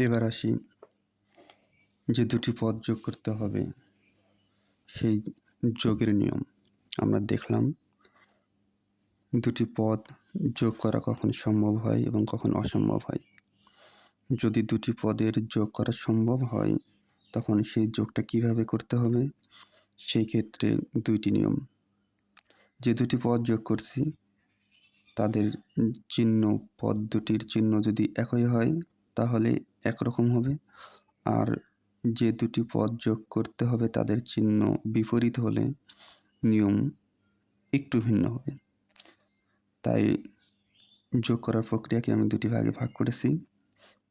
এবার আসি যে দুটি পদ যোগ করতে হবে, সেই যোগের নিয়ম। আমরা দেখলাম দুটি পদ যোগ করা কখন সম্ভব হয় এবং কখন অসম্ভব হয়। যদি দুটি পদের যোগ করা সম্ভব হয়, তখন সেই যোগটা কীভাবে করতে হবে, সেই ক্ষেত্রে দুইটি নিয়ম। যে দুটি পদ যোগ করছি, তাদের চিহ্ন, পদ দুটির চিহ্ন যদি একই হয় তাহলে একরকম হবে। আর যে দুটি পদ যোগ করতে হবে তাদের চিহ্ন বিপরীত হলে নিয়ম একটু ভিন্ন হবে। তাই যোগ করার প্রক্রিয়াকে আমি দুটি ভাগে ভাগ করেছি।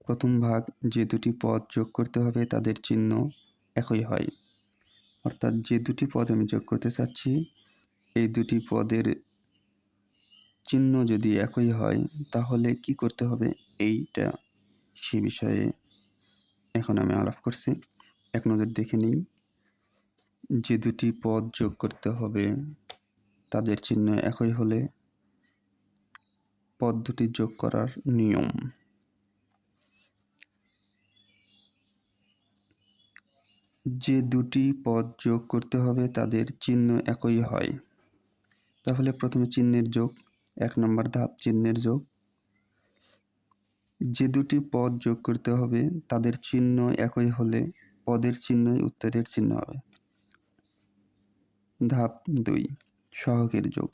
প্রথম ভাগ যে দুটি পদ যোগ করতে হবে তাদের চিহ্ন একই হয়। অর্থাৎ যে দুটি পদ আমি যোগ করতে চাচ্ছি, এই দুটি পদের চিহ্ন যদি একই হয়, তাহলে কি করতে হবে? এইটা সে বিষয়ে এখন আমি আলাপ করছি। এক নজর দেখে নিই যে দুটি পদ যোগ করতে হবে, তাদের চিহ্ন একই হলে পদ দুটি যোগ করার নিয়ম। যে দুটি পদ যোগ করতে হবে, তাদের চিহ্ন একই হয়। তাহলে প্রথমে চিহ্নের যোগ, এক নম্বর ধাপ চিহ্নের যোগ। যে দুটি পদ যোগ করতে হবে, তাদের চিহ্ন একই হলে পদের চিহ্নই উত্তরের চিহ্ন হবে। ধাপ দুই, সহকের যোগ।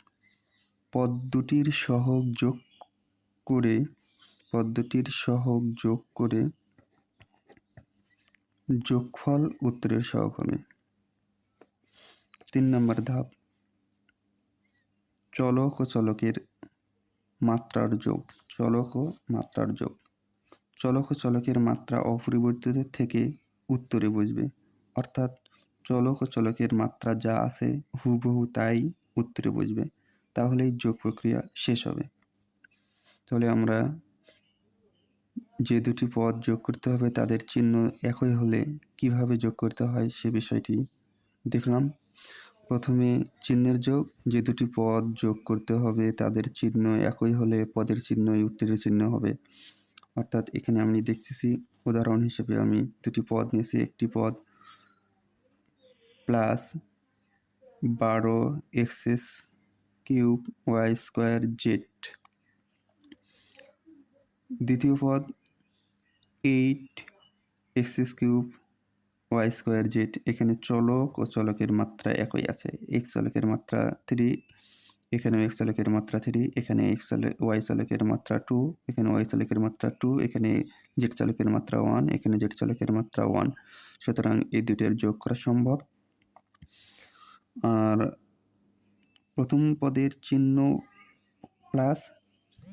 পদ দুটির সহগ যোগ করে, পদ দুটির সহগ যোগ করে যোগফল উত্তরের সহগ হবে। তিন নম্বর ধাপ, চলক ও চলকের মাত্রার যোগ। চলক ও মাত্রার যোগ। চলক ও চলকের মাত্রা অপরিবর্তিত থেকে উত্তরে বুঝবে অর্থাৎ চলক ও চলকের মাত্রা যা আছে হুবহু তাই উত্তরে বুঝবে তাহলেই যোগ প্রক্রিয়া শেষ হবে। তাহলে আমরা যে দুটি পদ যোগ করতে হবে তাদের চিহ্ন একই হলে কীভাবে যোগ করতে হয় সে বিষয়টি দেখলাম। প্রথমে চিহ্নের যোগ, যে দুটি পদ যোগ করতে হবে, তাদের চিহ্ন একই হলে পদের চিহ্নই উত্তরের চিহ্ন হবে। অর্থাৎ এখানে আমি দেখতেছি, উদাহরণ হিসেবে আমি দুটি পদ নিয়েছি, একটি পদ প্লাস বারো x cube y square z. দ্বিতীয় পদ eight x cube y square z এখানে চলক ও চলকের মাত্রা একই আছে। এক্স চলকের মাত্রা থ্রি এখানে এক্স চলকের মাত্রা থ্রি এখানে এক্স ওয়াই চলকের মাত্রা টু এখানে ওয়াই চলকের মাত্রা টু এখানে জেড চলকের মাত্রা ওয়ান এখানে জেড চলকের মাত্রা ওয়ান সুতরাং এই দুইটার যোগ করা সম্ভব। আর প্রথম পদের চিহ্ন প্লাস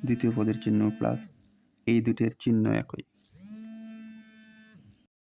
দ্বিতীয় পদের চিহ্ন প্লাস এই দুটির চিহ্ন একই।